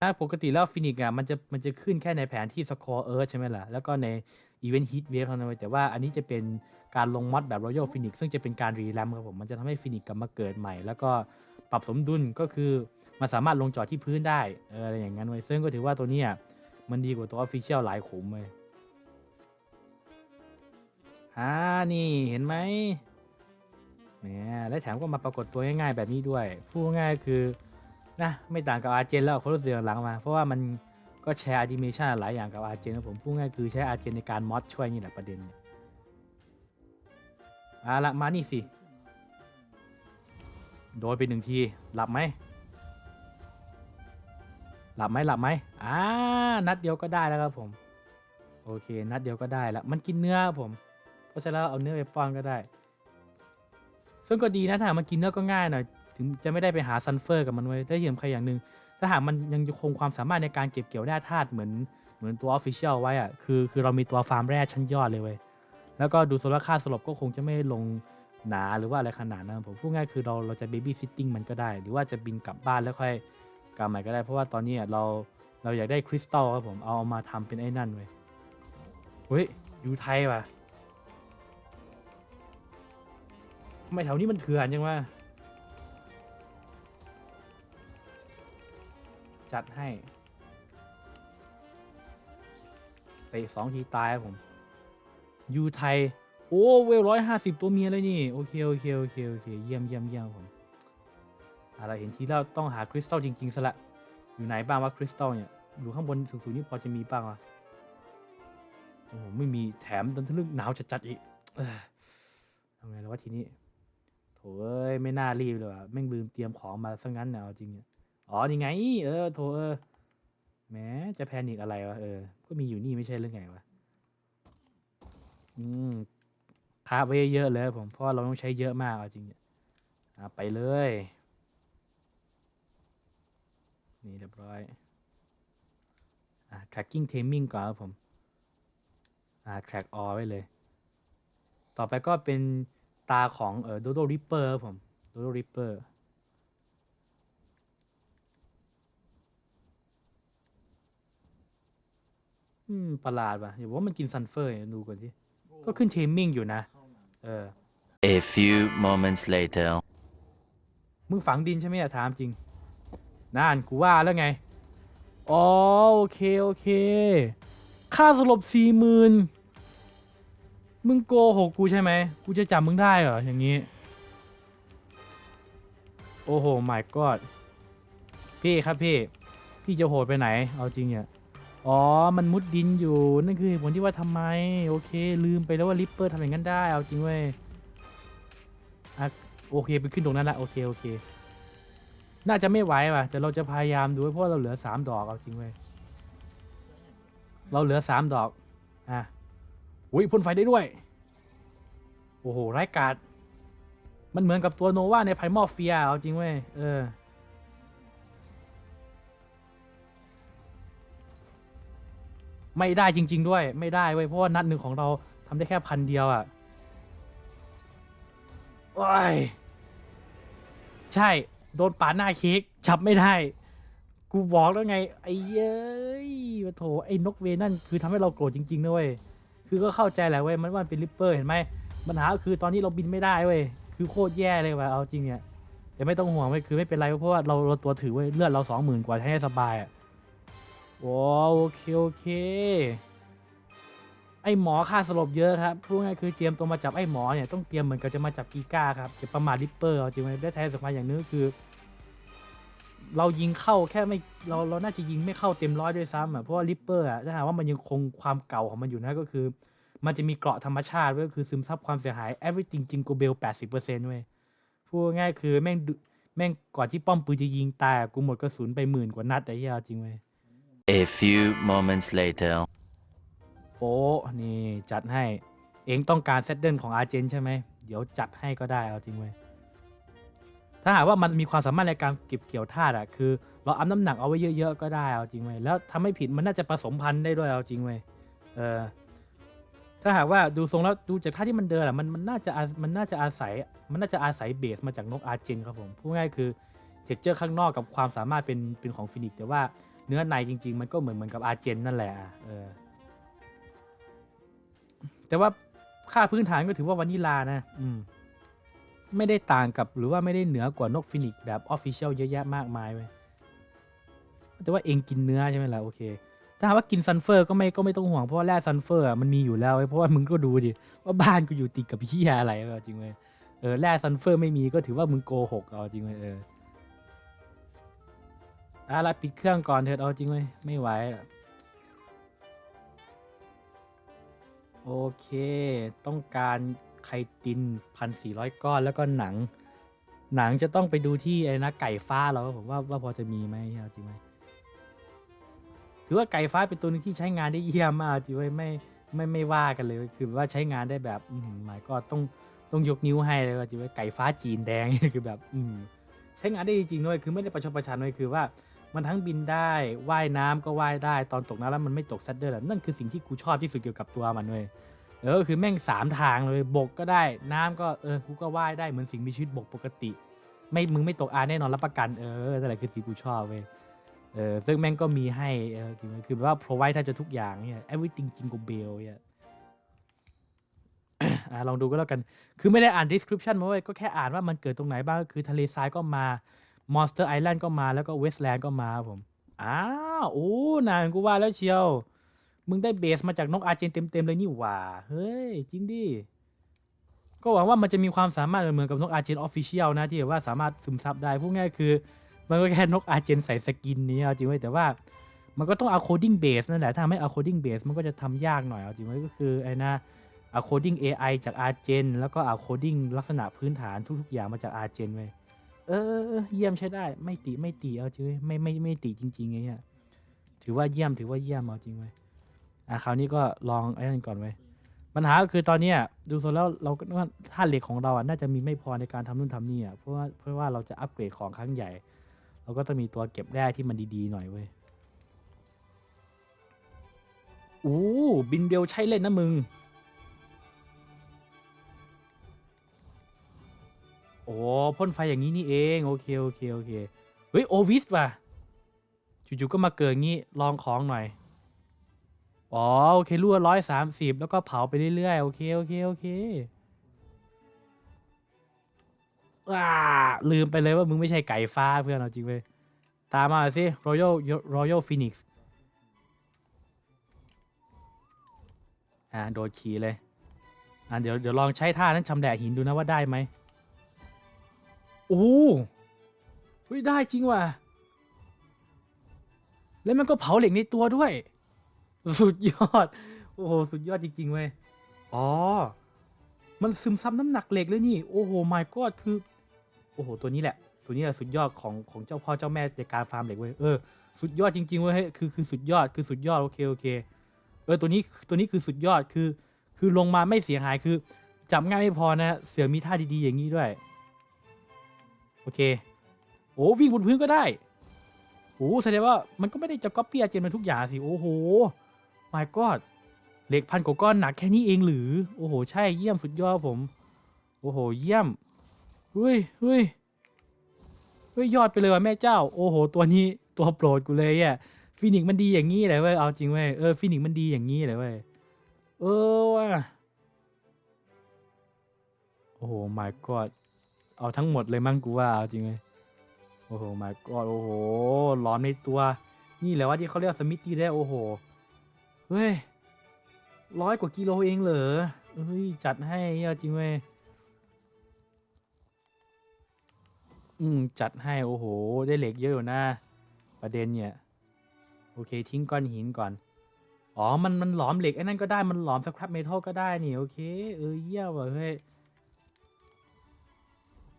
ถ้าปกติแล้วฟินิกอะมันจะมันจะขึ้นแค่ในแผนที่สกอร์เอิร์ธใช่ไหมล่ะ แล้วก็ในอีเวนต์ฮีทเวฟเท่านั้นเว้ยแต่ว่าอันนี้จะเป็นการลงมอดแบบ Royal Phoenix ซึ่งจะเป็นการรีแรมครับผม มันจะทำให้ฟินิกกลับมาเกิดใหม่ แล้วก็ปรับสมดุลก็คือ มันสามารถลงจอดที่พื้นได้อออะไรอย่างนั้นเว้ซึ่งก็ถือว่าตัวเนี้ยมันดีกว่าตัวออฟฟิเชียลหลายขุมเว้ยอ่านี่เห็นไหมแหมและแถมก็มาปรากฏตัวง่ายๆแบบนี้ด้วยพูดง่ายคือ นะไม่ต่างกับอาร์เจนแล้วเขารู้สึกหลังมา เพราะว่ามันก็แชร์อนิเมชันหลายอย่างกับอาร์เจนนะผมพูดง่ายคือใช้อาร์เจนในการมอดช่วยนี่แหละประเด็นเนี่ยเอาละมานี่สิโดยไปหนึ่งที หลับไหม หลับไหมหลับไหมอ่านัดเดียวก็ได้แล้วครับผม โอเค นัดเดียวก็ได้แล้ว มันกินเนื้อผม เพราะฉะนั้นเอาเนื้อไปป้อนก็ได้ ซึ่งก็ดีนะถ้ามันกินเนื้อก็ง่ายหน่อย ถึงจะไม่ได้ไปหาซันเฟอร์กับมันไว้ได้เยี่ยมใครอย่างหนึ่งถ้าหากมันยังคงความสามารถในการเก็บเกี่ยวแร่ธาตุเหมือนเหมือนตัวออฟฟิเชียลไว้อะคือคือเรามีตัวฟาร์มแร่ชั้นยอดเลยเว้ยแล้วก็ดูโซลาค่าสลบก็คงจะไม่ลงหนาหรือว่าอะไรขนาดนั้นผมพูดง่ายคือเราเราจะเบบี้ซิตติ้งมันก็ได้ หรือว่าจะบินกลับบ้านแล้วค่อยกลับใหม่ก็ได้ เพราะว่าตอนนี้เราเราอยากได้คริสตัลครับผมเอาเอามาทำเป็นไอ้นั่นเว้ยเฮ้ยอยู่ไทยว่ะทำไมแถวนี้มันเถื่อนจังวะ จัดให้เตะสองทีตายผมยูไทย โอ้เวลร้อยห้าสิบตัวเมียเลยนี่ โอเค โอเค โอเค โอเค เยี่ยมเยี่ยมเยี่ยมผมอะไรเห็นทีแล้วต้องหาคริสตัลจริงๆซะละ อยู่ไหนบ้างวะคริสตัลเนี่ย อยู่ข้างบนสูงๆนี่พอจะมีบ้างวะโอ้โหไม่มีแถมดันทะลึกหนาวจัดๆอีกทำไงแล้ววะทีนี้โถเอ้ยไม่น่ารีบเลยว่ะแม่งลืมเตรียมของมาซะงั้นเนี่ยเอาจริงเนี่ย อ๋อนี่ไง เออโถเออแหมจะแพนิกอะไรวะเออ ก็มีอยู่นี่ไม่ใช่เรื่องไงวะ อืมคาบไว้เยอะเลยผมเพราะเราต้องใช้เยอะมากจริงอะไปเลย นี่เรียบร้อยอะ tracking taming ก่อนครับผม อ่า track all ไว้เลย ต่อไปก็เป็นตาของเออ dodo ripper ครับผม dodo ripper อืมประหลาดว่ะอย่าบอกว่ามันกินซันเฟอร์เนี่ยดูก่อนที่ก็ขึ้นเทมมิ่งอยู่นะ เออ A few moments later. มึงฝังดินใช่ไหมอะถามจริงนั่นกูว่าแล้วไง อ๋อ โอเค โอเค ค่าสลบสี่หมื่นมึงโกหกกูใช่ไหม กูจะจับมึงได้เหรอ อย่างนี้ โอ้โห my god พี่ครับพี่ พี่จะโหดไปไหน เอาจริงเนี่ย อ๋อ มันมุดดินอยู่ นั่นคือเหตุผลที่ว่าทำไม โอเค ลืมไปแล้วว่าลิปเปอร์ทำอย่างนั้นได้ เอาจริงเว้ยอะโอเค ไปขึ้นตรงนั้นละ โอเค โอเค น่าจะไม่ไหวว่ะ แต่เราจะพยายามดูเพราะว่าเราเหลือสามดอก เอาจริงเว้ย เราเหลือสามดอก อะอุ้ยพ่นไฟได้ด้วย โอ้โหไร้ายกาดมันเหมือนกับตัวโนวาในไพมอลเฟีย เอาจริงเว้ย เออ ไม่ได้จริง ๆ ด้วย ไม่ได้เว้ยเพราะว่านัดหนึ่งของเราทำได้แค่พันเดียวอะ่ะโอ้ยใช่ โดนปาดหน้าเค้กจับไม่ได้ กูบอกแล้วไง ไอ้เย้ยโอ้โถไอ้นกเวนั่นคือทำให้เราโกรธจริงๆนะเว้ยคือก็เข้าใจแหละเว้ยมันว่ามันเป็นริปเปอร์เห็นไหมปัญหาก็คือตอนนี้เราบินไม่ได้เว้ยคือโคตรแย่เลยว่ะเอาจริงเนี่ยแต่ไม่ต้องห่วงเว้ยคือไม่เป็นไรเพราะว่าเราเราตัวถือเว้ยเลือดเราสองหมื่นกว่าใช้ได้สบายอะ ว้าวโอเคโอเค ไอหมอค่าสลบเยอะครับพูดง่ายคือเตรียมตัวมาจับไอหมอเนี่ยต้องเตรียมเหมือนกับจะมาจับกีก้าครับจะประมาทริปเปอร์เอาจริงไหมได้แท้สำคัญอย่างนึงคือ เรายิงเข้าแค่ไม่เราเราน่าจะยิงไม่เข้าเต็มร้อยด้วยซ้ำอะเพราะว่าริปเปอร์อะถ้าหากว่ามันยังคงความเก่าของมันอยู่นะก็คือ มันจะมีเกราะธรรมชาติไว้ก็คือซึมซับความเสียหาย everything จริงกูเบล80%เว้ยพูดง่ายคือแม่งแม่งก่อนที่ป้อมปืนจะยิงตายกูหมดกระสุนไปหมื่นกว่านัดไอ้เหี้ยาจริงเว้ย A few moments later. โอ้นี่จัดให้ เองต้องการเซตเดิลของอาร์เจนใช่ไหม เดี๋ยวจัดให้ก็ได้เอาจริงเว้ย ถ้าหากว่ามันมีความสามารถในการเก็บเกี่ยวธาตุอะคือ เราอัพน้ำหนักเอาไว้เยอะๆก็ได้เอาจริงเว้ย แล้วทำไม่ผิดมันน่าจะผสมพันธุ์ได้ด้วยเอาจริงเว้ย เออ ถ้าหากว่าดูทรงแล้วดูจากท่าที่มันเดินอะมันมันน่าจะมันน่าจะอาศัย มันน่าจะอาศัยเบสมาจากนกอาร์เจนครับผม พูดง่ายคือเท็กเจอร์ข้างนอกกับความสามารถเป็นเป็นของฟินิกซ์แต่ว่า เนื้อในจริง ๆ มันก็เหมือนเหมือนกับอาเจนนั่นแหละเออแต่ว่าค่าพื้นฐานก็ถือว่าวานิลานะ อืม ไม่ได้ต่างกับหรือว่าไม่ได้เหนือกว่านกฟินิกแบบออฟฟิเชียลเยอะแยะมากมายเว้ยแต่ว่าเองกินเนื้อใช่ไหมล่ะโอเค ถ้าหากว่ากินซันเฟอร์ก็ไม่ก็ไม่ต้องห่วงเพราะว่าแร่ซันเฟอร์มันมีอยู่แล้วเพราะว่ามึงก็ดูดิว่าบ้านกูอยู่ติดกับเฮียอะไรจริงเว้ยเออแร่ซันเฟอร์ไม่มีก็ถือว่ามึงโกหกเอาจริงเว้ยเออ อะไรปิดเครื่องก่อนเถิดเอาจริงเว้ยไม่ไหวอะโอเค ต้องการไคตินพันสี่ร้อยก้อนแล้วก็หนัง หนังจะต้องไปดูที่ไอ้นะไก่ฟ้าเราผมว่าว่าพอจะมีไหมเอาจริงไหมถือว่าไก่ฟ้าเป็นตัวหนึงที่ใช้งานได้เยี่ยมมากจริงเว้ไม่ไม่ไม่ว่ากันเลยคือว่าใช้งานได้แบบอืมหมายก็ต้องต้องยกนิ้วให้เลยว่าจริงเว้ไก่ฟ้าจีนแดงคือแบบ อืมใช้งานได้จริงด้วยคือไม่ได้ประชดประชันเลยคือว่า มันทั้งบินได้ว่ายน้ำก็ว่ายได้ตอนตกน้ำแล้วมันไม่ตกซัดเดอร์นั่นคือสิ่งที่กูชอบที่สุดเกี่ยวกับตัวมันเว้ยเออคือแม่งสามทางเลยบกก็ได้น้ำก็เออกูก็ว่ายได้เหมือนสิ่งมีชีวิตบกปกติ ไม่มึงไม่ตกอาแน่นอนรับประกันเออนั่นแหละคือสิ่งกูชอบเว้ยเออซึ่งแม่งก็มีให้เออจริงๆคือแบบว่า provide แทบจะทุกอย่างเนี่ย everything jingle bell เนี่ย อะลองดูก็แล้วกัน คือไม่ได้อ่าน description มาเว้ยก็แค่อ่านว่ามันเกิดตรงไหนบ้างก็คือทะเลทรายก็มา monster island ก็มาแล้วก็ westland ก็มาครับผมอ้าวโอ้นานกูว่าแล้วเชียว มึงได้เบสมาจากนกอาเจนเต็มๆเลยนี่หว่า เฮ้ย จริงดิ ก็หวังว่ามันจะมีความสามารถเหมือนกับนกอาเจนออฟฟิเชียลนะ ที่แบบว่าสามารถซึมซับได้พูดง่ายคือ มันก็แค่นกอาเจนใส่สกินนี้เอาจริงไว้แต่ว่ามันก็ต้องเอาโคดิ้งเบสนั่นแหละ ถ้าไม่เอาโคดิ้งเบสมันก็จะทำยากหน่อยเอาจริงไว้ก็คือไอ้นะเอาโคดิ้ง AI จากอาเจนแล้วก็เอาโคดิ้งลักษณะพื้นฐานทุกๆอย่างมาจากอาเจนไว้ย เออ เยี่ยมใช้ได้ ไม่ติไม่ติเอาจริงเว้ยไม่ไม่ไม่ติจริงๆไงเนี่ยถือว่าเยี่ยมถือว่าเยี่ยมเอาจริงไว้ยอะคราวนี้ก็ลองไอ้นั่นก่อนไว้ยปัญหาก็คือตอนเนี้ยดูโซนแล้วเราก็ว่าท่าเหล็กของเราอะน่าจะมีไม่พอในการทำนู่นทำนี่อะเพราะว่าเพราะว่าเราจะอัปเกรดของครั้งใหญ่ เราก็ต้องมีตัวเก็บแร่ที่มันดีๆหน่อยเว้ยโอ้บินเบลใช่เล่นนะมึง อ้พ่นไฟอย่างนี้นี่เอง โอเค โอเค โอเค เฮ้ย โอวิสว่ะจู่ๆก็มาเกิดงี้ ลองของหน่อย อ๋อ โอเครั่วร้อยสามสิบแล้วก็เผาไปเรื่อยๆ โอเค โอเค โอเคว้าลืมไปเลยว่ามึงไม่ใช่ไก่ฟ้าเพื่อนเอาจริงเว้ยตามมาสิ Royal Royal Phoenix อ่าโดดขี่เลย อ่าเดี๋ยวเดี๋ยวลองใช้ท่านั้นชำแหละหินดูนะว่าได้ไหม โอ้เฮ้ยได้จริงว่ะ แล้วมันก็เผาเหล็กในตัวด้วย สุดยอด โอ้โห สุดยอดจริงๆเว้ย อ๋อ มันซึมซับน้ำหนักเหล็กเลยนี่ โอ้โห my god คือ โอ้โห ตัวนี้แหละ ตัวนี้แหละสุดยอดของของเจ้าพ่อเจ้าแม่ในการฟาร์มเหล็กเว้ย เออ สุดยอดจริงๆเว้ย คือคือสุดยอด คือสุดยอด โอเค โอเค เออ ตัวนี้ ตัวนี้คือสุดยอด คือ คือลงมาไม่เสียหาย คือจับง่ายไม่พอนะ เสือมีท่าดีๆอย่างนี้ด้วย เคโอ้วิ่งบนพื้นก็ได้โอ้แสดงว่ามันก็ไม่ได้จะก๊อปปี้อาเจนมาทุกอย่างสิโอ้โห my god เหล็กพันกว่าก้อนหนักแค่นี้เองหรือ โอ้โห ใช่เยี่ยมสุดยอดผม โอ้โห เยี่ยมเฮ้ยเฮ้ยเฮ้ยยอดไปเลยว่ะแม่เจ้า โอ้โห ตัวนี้ตัวโปรดกูเลยอะฟินิกซ์มันดีอย่างนี้เลยเว้ยเอาจริงเว้ยเออฟินิกซ์มันดีอย่างนี้เลยเว้ยเออว่ะโอ้โห my god เอาทั้งหมดเลยมั้งกูว่าเอาจริงเว้ยโอ้โห my god โอ้โหร้อนในตัว นี่แหละว่าที่เขาเรียกสมิธตี้ได้โอ้โหเฮ้ยร้อยกว่ากิโลเองเหรอเฮ้ยจัดให้เอาจริงเว้ยอืมจัดให้โอ้โห ได้เหล็กเยอะอยู่นะประเด็นเนี่ย โอเคทิ้งก้อนหินก่อนอ๋อ มัน มันหลอมเหล็กไอ้นั่นก็ได้ มันหลอมสครับเมทัลก็ได้นี่ โอเค เออเยี่ยมว่ะเฮ้ย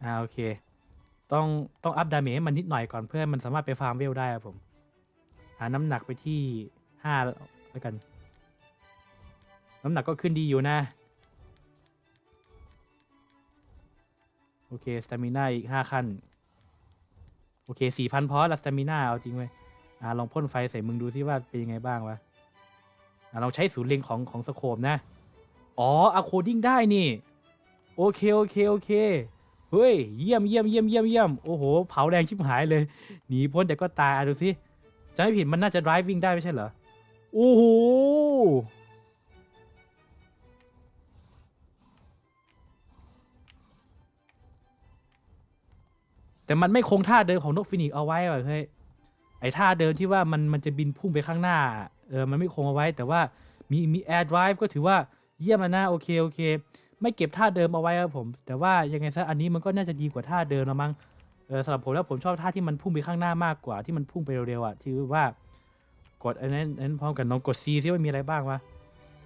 อ่าโอเค ต้องต้องอัพดาเมจให้มันนิดหน่อยก่อนเพื่อให้มันสามารถไปฟาร์มเวลได้ครับผม หาน้ำหนักไปที่ห้าแล้วกัน น้ำหนักก็ขึ้นดีอยู่นะ โอเคสตามิน่าอีกห้าขั้น โอเคสี่พันพอละสตามิน่าเอาจริงเว้ยอ่าลองพ่นไฟใส่มึงดูซิว่าเป็นยังไงบ้างวะอ่าลองใช้ศูนย์เล็งของของสโคปนะ อ๋ออะโคดิ้งได้นี่ โอเค โอเค โอเค เฮ้ยเยี่ยมเยี่ยมเยี่ยมเยี่ยมเยี่ยมโอ้โหเผาแรงชิบหายเลยหนีพ้นแต่ก็ตายอะดูสิจะไม่ผิดมันน่าจะ driving ได้ไม่ใช่เหรอโอ้โหแต่มันไม่คงท่าเดิมของนกฟินิกซ์เอาไว้ว่ะเฮ้ยไอท่าเดิมที่ว่ามันมันจะบินพุ่งไปข้างหน้าเออมันไม่คงเอาไว้แต่ว่ามีมี air drive ก็ถือว่าเยี่ยมนะโอเคโอเค ไม่เก็บท่าเดิมเอาไว้ครับผม แต่ว่ายังไงซะอันนี้มันก็น่าจะดีกว่าท่าเดิมละมั้งเออสำหรับผมแล้วผมชอบท่าที่มันพุ่งไปข้างหน้ามากกว่าที่มันพุ่งไปเร็วๆอะที่ว่ากดอันนั้นอันนั้นพร้อมกันน้องกด C ซิว่ามีอะไรบ้างวะ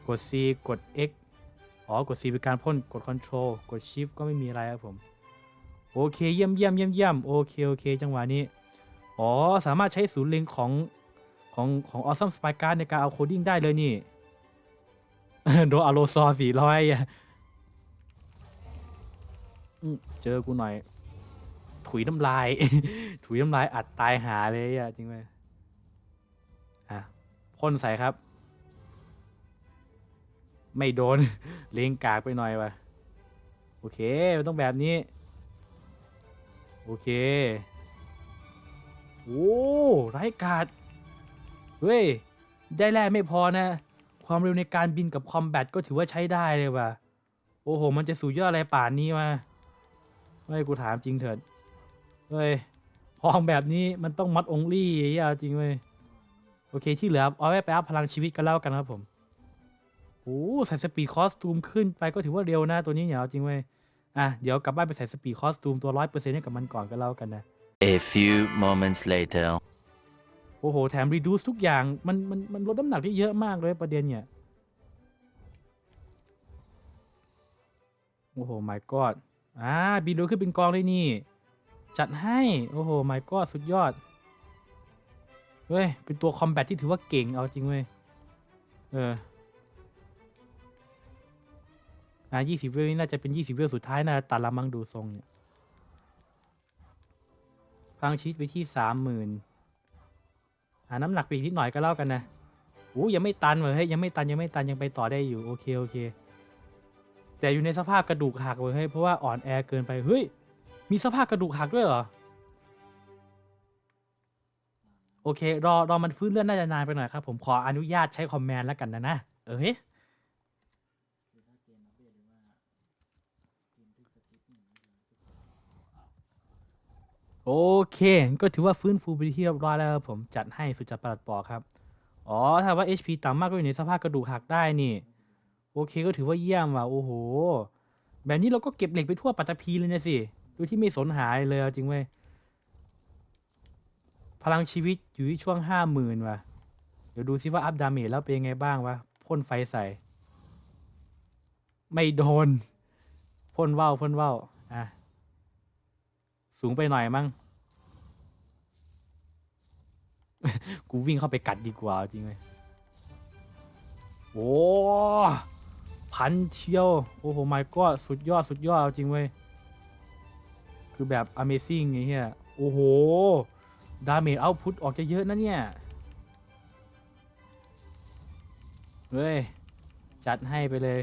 กด C กด X อ๋อกด C เป็นการพ่นกด Control กด Shift ก็ไม่มีอะไรครับผมโอเคเยี่ยมเยี่ยมเยี่ยมเยี่ยมโอเคโอเค จังหวะนี้อ๋อสามารถใช้ศูนย์เล็งของของของ Awesome Spy Card ในการเอาโคดิ้งได้เลยนี่ โดนอโลซอสี่ร้อย เจอกูหน่อย ถุยน้ำลาย ถุยน้ำลายอัดตายหาเลยอะจริงไหมอะพ่นใส่ครับ ไม่โดน เลงกากไปหน่อยวะโอเคมันต้องแบบนี้ โอเค โอ้ไร้กาดเฮ้ย ได้แร่ไม่พอนะ ความเร็วในการบินกับคอมแบทก็ถือว่าใช้ได้เลยว่ะ โอ้โห มันจะสู่ยอดอะไรป่านนี้มา เฮ้ยกูถามจริงเถิดเฮ้ยพองแบบนี้มันต้องมัดองลี่ยาจริงเว้ยโอเคที่เหลือเอาไว้ไปอัพพลังชีวิตกันแล้วกันครับผมโอ้ใส่สปีดคอสตูมขึ้นไปก็ถือว่าเร็วนะตัวนี้เนี่ยเอาจริงเว้ยอะเดี๋ยวกลับบ้านไปใส่สปีดคอสตูมตัวร้อยเปอร์เซ็นต์ให้กับมันก่อนก็แล้วกันนะ A few moments later. โอ้โห แถมรีดูสทุกอย่าง มันมันมันลดน้ำหนักได้เยอะมากเลยประเด็นเนี่ย โอ้โห my god อ่าบินโดยขึ้นเป็นกองเลยนี่ จัดให้ โอ้โห my god สุดยอด เว้ย เป็นตัวคอมแบทที่ถือว่าเก่งเอาจริงเว้ย เออ อ่ายี่สิบเวลนี่น่าจะเป็นยี่สิบเวลสุดท้ายนะตัดละมังดูทรงเนี่ย พังชีตไปที่สามหมื่นหาน้ำหนักไปอีกนิดหน่อยก็เล่ากันนะโอ้ยังไม่ตันเว้ยเฮ้ยยังไม่ตันยังไม่ตันยังไปต่อได้อยู่ โอเค โอเค แต่อยู่ในสภาพกระดูกหักเว้ยเฮ้ยเพราะว่าอ่อนแอเกินไปเฮ้ยมีสภาพกระดูกหักด้วยเหรอโอเค รอรอมันฟื้นเลือดน่าจะนานไปหน่อยครับ ผมขออนุญาตใช้คอมแมนด์แล้วกันนะนะเอ้ยโอเค ก็ถือว่าฟื้นฟูไปที่เรียบร้อยแล้วครับผมจัดให้สุจัดประหลัดปอกครับ อ๋อ ถ้าว่า HP ต่ำมากก็อยู่ในสภาพกระดูกหักได้นี่ โอเคก็ถือว่าเยี่ยมว่ะโอ้โห แบบนี้เราก็เก็บเหล็กไปทั่วปัตตภีเลยนะสิโดยที่ไม่สนหายเลยเอาจริงเว้ยพลังชีวิตอยู่ที่ช่วงห้าหมื่นว่ะ เดี๋ยวดูซิว่าอัพดาเมจแล้วเป็นยังไงบ้างวะพ่นไฟใส่ ไม่โดนพ่นว่าวพ่นว่าวอะ สูงไปหน่อยมั้งกูวิ่งเข้าไปกัดดีกว่าจริงเลยโอ้ พันเชียว โอ้โหไม่ก็สุดยอดสุดยอดจริงเว้ย คือแบบ Amazing ไงเฮียโอ้โห ดาเมจเอาพุทออกจะเยอะนะเนี่ย เฮ้ย จัดให้ไปเลย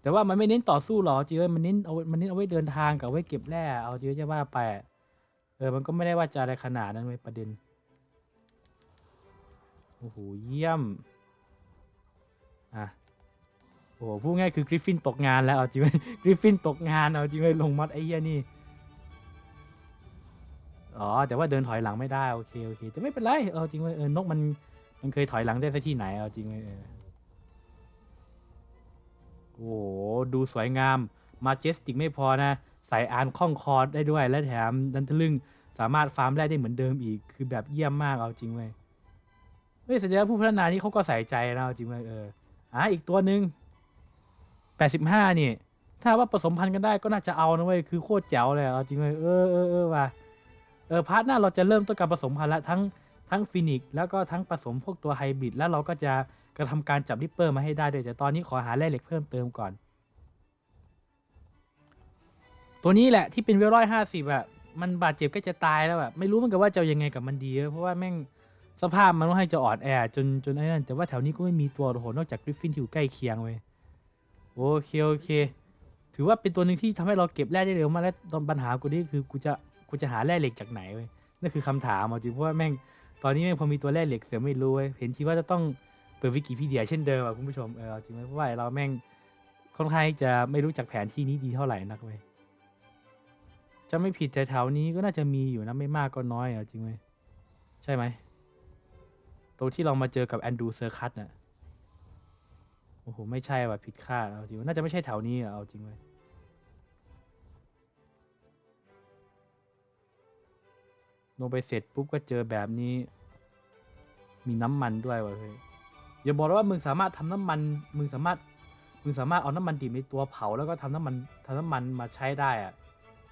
แต่ว่ามันไม่เน้นต่อสู้หรอจีเอ้ยมันเน้นเอามันเน้นเอาไว้เดินทางกับไว้เก็บแร่เอาจีเอ้ยจะว่าไปเออ มันก็ไม่ได้ว่าจะอะไรขนาดนั้นเว้ยประเด็น โอ้โห เยี่ยม อะโอ้โหพูดง่ายคือกริฟฟินตกงานแล้วเอาจริงไหมกริฟฟินตกงานเอาจริงไหมลงมอดไอ้เหี้ยนี่อ๋อแต่ว่าเดินถอยหลังไม่ได้โอเคโอเคแต่ไม่เป็นไรเอาจริงไหมเออนกมันมันเคยถอยหลังได้สักที่ไหนเอาจริงไหมเออโอ้โหดูสวยงามมาเจสติกไม่พอนะใส่อานข้องคอได้ด้วยและแถมดันทะลึ่งสามารถฟาร์มได้ได้เหมือนเดิมอีก คือแบบเยี่ยมมากเอาจริงเว้ยเฮ้ยแสดงว่าผู้พัฒนานี่เขาก็ใส่ใจนะเอาจริงเว้ยเออ อะอีกตัวหนึ่งแปดสิบห้านี่ ถ้าว่าผสมพันธุ์กันได้ก็น่าจะเอานะเว้ยคือโคตรแจ๋วเลยเอาจริงเว้ยเออเออเออว่ะเออพาร์ทหน้าเราจะเริ่มต้นการผสมพันธุ์ละทั้งทั้งฟินิกซ์แล้วก็ทั้งผสมพวกตัวไฮบริดแล้วเราก็จะกระทำการจับริปเปอร์มาให้ได้ด้วยแต่ตอนนี้ขอหาแร่เหล็กเพิ่มเติมก่อน ตัวนี้แหละที่เป็นเวลร้อยห้าสิบอะมันบาดเจ็บก็จะตายแล้วอะไม่รู้เหมือนกันว่าจะยังไงกับมันดีเพราะว่าแม่ง สภาพมันต้องให้จะอ่อนแอ จนจนไอ้นั่นแต่ว่าแถวนี้ก็ไม่มีตัวโอ้โหนอกจากกริฟฟินที่อยู่ใกล้เคียงเว้ยโอเคโอเค ถือว่าเป็นตัวหนึ่งที่ทำให้เราเก็บแร่ได้เร็วมากและตอนปัญหากูนี่คือกูจะกูจะหาแร่เหล็กจากไหนเว้ยนั่นคือคำถามเอาจริงเพราะว่าแม่งตอนนี้แม่งพอมีตัวแร่เหล็กเสือไม่รู้เว้ยเห็นทีว่าจะต้องเปิดวิกิพีเดียเช่นเดิมอะคุณผู้ชมเออจริงไหมเพราะว่าเราแม่งค่อนข้างจะไม่รู้จักแผนที่นี้ดีเท่าไหร่นักเว้ยจะไม่ผิดแต่แถวนี้ก็น่าจะมีอยู่นะไม่มากก็น้อยอะจริงไหมใช่ไหม ตรงที่เรามาเจอกับแอนดูเซอร์คัตน่ะ โอ้โห ไม่ใช่ว่ะผิดคาดเอาจริง น่าจะไม่ใช่แถวนี้อะเอาจริงเว้ยลงไปเสร็จปุ๊บก็เจอแบบนี้ มีน้ำมันด้วยว่ะเฮ้ยอย่าบอกว่ามึงสามารถทำน้ำมัน มึงสามารถ มึงสามารถเอาน้ำมันดิบในตัวเผาแล้วก็ทำน้ำมันทำน้ำมันมาใช้ได้อะ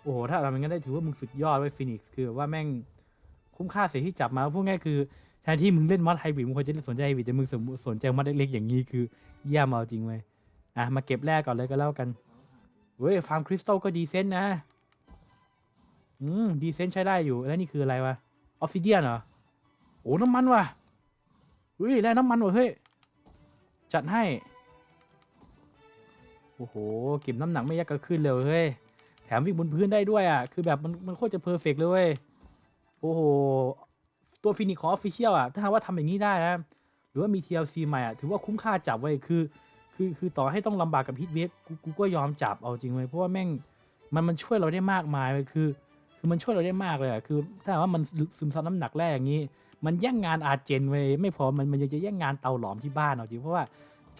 โอ้โห ถ้าทำอย่างนั้นได้ถือว่ามึงสุดยอดเว้ยฟินิกซ์คือว่าแม่งคุ้มค่าเสียที่จับมาพูดง่ายคือ นที่มึงเล่นมอดไฮบริดมึงควรจะสนใจไฮบริดแต่มึงสนใจมอดเล็กๆอย่างนี้คือเยี่ยมเอาจริงเว้ยอะมาเก็บแรกก่อนเลยก็แล้วกันเว้ยฟาร์มคริสตัลก็ดีเซนนะอืมดีเซนใช้ได้อยู่แล้วนี่คืออะไรวะออฟซิเดียนเหรอโอ้น้ำมันว่ะเฮ้ยแร่น้ำมันว่ะเฮ้ยจัดให้โอ้โหเก็บน้ำหนักไม่ยากก็ขึ้นเลยเฮ้ยแถมวิ่งบนพื้นได้ด้วยอะคือแบบมันมันโคตรจะเพอร์เฟกเลยเว้ยโอ้โห ตัวฟินิกของออฟฟิเชียลอะ ถ้าหากว่าทำอย่างนี้ได้นะ หรือว่ามี TLC ใหม่อะ ถือว่าคุ้มค่าจับไว้คือ คือคือต่อให้ต้องลำบากกับฮิตเวฟกูกูก็ยอมจับเอาจริงเลยเพราะว่าแม่งมันมันช่วยเราได้มากมายเลยคือ คือมันช่วยเราได้มากเลยอะคือถ้าว่ามันซึมซับน้ำหนักแร่อย่างนี้ มันแย่งงานอาเจนไว้ไม่พอมันมันยังจะแย่งงานเตาหลอมที่บ้านเอาจริงเพราะว่า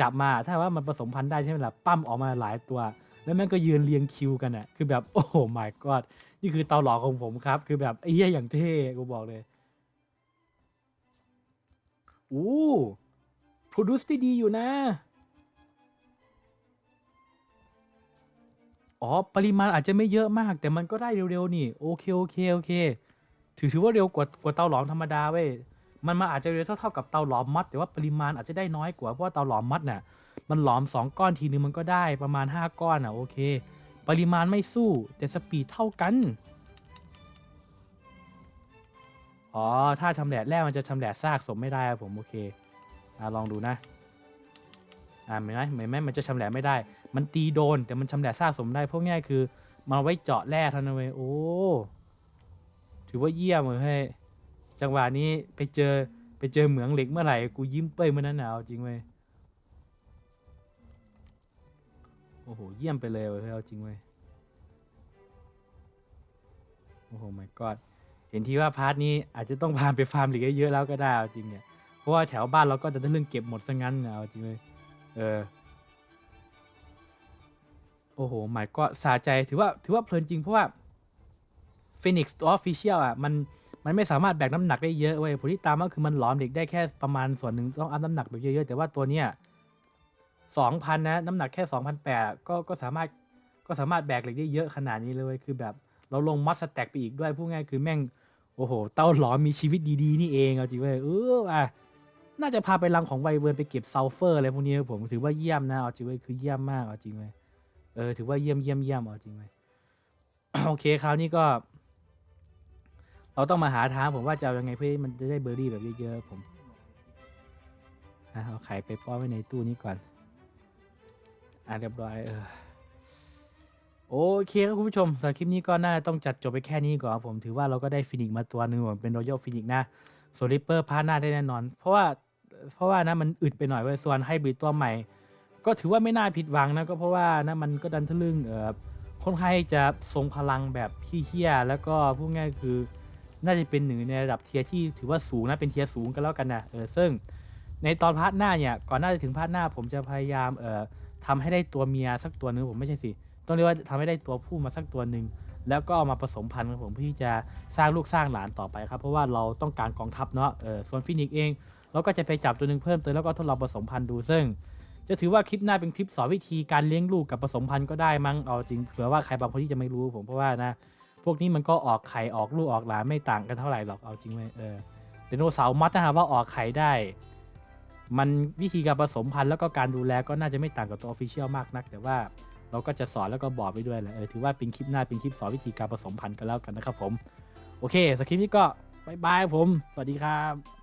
จับมาถ้าว่ามันผสมพันธุ์ได้ใช่ไหมล่ะปั้มออกมาหลายตัวแล้วแม่งก็ยืนเรียงคิวกันอะคือแบบ โอ้โห my god นี่คือเตาหลอมของผมครับ คือแบบไอ้เหี้ยอย่างเท่ กูบอกเลย โอ้ produce ได้ดีอยู่นะ อ๋อ ปริมาณอาจจะไม่เยอะมาก แต่มันก็ได้เร็วๆ นี่ โอเค โอเค โอเค ถือถือว่าเร็วกว่ากว่าเตาหลอมธรรมดาเว้ย มันมาอาจจะเร็วเท่าๆกับเตาหลอมมัด แต่ว่าปริมาณอาจจะได้น้อยกว่า เพราะว่าเตาหลอมมัดน่ะ มันหลอม 2 ก้อนทีนึงมันก็ได้ประมาณ 5 ก้อนอะ โอเค ปริมาณไม่สู้ แต่สปีดเท่ากัน อ๋อ ถ้าชำแหละแรกมันจะชำแหละซากศพไม่ได้ครับผมโอเคอ่าลองดูนะ อ่าเห็นไหมเห็นไหมมันจะชำแหละไม่ได้ มันตีโดนแต่มันชำแหละซากสมได้พราะง่ายคือมาไว้เจาะแร่เท่านั้นเว้ยโอ้ถือว่าเยี่ยมเลยเฮ้ยจังหวะนี้ไปเจอไปเจอเหมืองเหล็กเมื่อไหร่กูยิ้มเป้ยเมื่อนั้นหนาวจริงเว้ยโอ้โหเยี่ยมไปเลยเว้ยเอาจริงเว้ยโอ้โห my god เห็นทีว่าพาร์ทนี้อาจจะต้องพาไปฟาร์มเหล็กเยอะๆแล้วก็ได้เอาจริงเนี่ย เพราะว่าแถวบ้านเราก็จะได้เรื่องเก็บหมดซะงั้นนะเอาจริงเลย เออ โอ้โหหมายก็สาใจถือว่าถือว่าเพลินจริงเพราะว่า Phoenix Store Official อะมันมันไม่สามารถแบกน้ำหนักได้เยอะเว้ยผลที่ตามก็คือมันหลอมเด็กได้แค่ประมาณส่วนหนึ่งต้องอัพน้ำหนักแบบเยอะๆแต่ว่าตัวเนี้ยสองพันนะน้ำหนักแค่สองพันแปดก็ก็สามารถก็สามารถแบกเหล็กได้เยอะขนาดนี้เลยคือแบบ เราลงมัดสแต็กไปอีกด้วยพูดง่ายคือแม่ง โอ้โห เต้าหลอมมีชีวิตดีๆ นี่เองเอาจริงเว้ยเอออะน่าจะพาไปรังของไวเวิร์นไปเก็บซัลเฟอร์อะไรพวกนี้ผมถือว่าเยี่ยมนะเอาจริงเว้ยคือเยี่ยมมากเอาจริงเว้ยเออถือว่าเยี่ยมเยี่ยมเยี่ยมเอาจริงไหมโอเคคราวนี้ก็ เราต้องมาหาทางผมว่าจะเอายังไงเพื่อมันจะได้เบอร์รี่แบบเยอะๆผมเอาไข่ไปป้อนไว้ในตู้นี้ก่อนอะเรียบร้อยเออ โอเคครับคุณผู้ชมสำหรับคลิปนี้ก็น่าต้องจัดจบไปแค่นี้ก่อนครับผมถือว่าเราก็ได้ฟินิกมาตัวหนึ่งผมเป็นรอยัลฟินิกนะส่วนริปเปอร์พาหน้าได้แน่นอน เพราะว่าเพราะว่านะมันอึดไปหน่อยเว้ยส่วนไฮบริดตัวใหม่ ก็ถือว่าไม่น่าผิดหวังนะก็เพราะว่านะมันก็ดันทะลึ่งเออค่อนข้างจะทรงพลังแบบพี่เฮียแล้วก็พูดง่ายคือน่าจะเป็นหนึ่งในระดับเทียที่ถือว่าสูงนะเป็นเทียสูงกันแล้วกันนะเออซึ่งในตอนพาร์ทหน้าเนี่ยก่อนหน้าจะถึงพาร์ทหน้าผมจะพยายามเอ่อทำให้ได้ตัวเมียสักตัวหนึงผมไม่ใช่สิ ต้องเรียกว่าทำให้ได้ตัวผู้มาสักตัวหนึ่งแล้วก็เอามาผสมพันธุ์กับผมเพื่อที่จะสร้างลูกสร้างหลานต่อไปครับ เพราะว่าเราต้องการกองทัพเนาะเออส่วนฟินิกซ์เอง เราก็จะไปจับตัวหนึ่งเพิ่มเติมแล้วก็ทดลองผสมพันธุ์ดูซึ่ง จะถือว่าคลิปหน้าเป็นคลิปสอนวิธีการเลี้ยงลูกกับผสมพันธุ์ก็ได้มั้งเอาจริงเผื่อว่าใครบางคนที่จะไม่รู้ผมเพราะว่านะพวกนี้มันก็ออกไข่ออกลูกออกหลานไม่ต่างกันเท่าไหร่หรอกเอาจริงไหมเออไดโนเสาร์มัดถ้าหากว่าออกไข่ได้ มันวิธีการผสมพันธุ์แล้วก็การดูแลก็น่าจะไม่ต่างกับตัวออฟฟิเชียลมากนัก แต่ว่า เราก็จะสอนแล้วก็บอกไปด้วยแหละเออถือว่าเป็นคลิปหน้าเป็นคลิปสอนวิธีการผสมพันธุ์กันแล้วกันนะครับผม โอเคสักคลิปนี้ก็บายบายผม สวัสดีครับ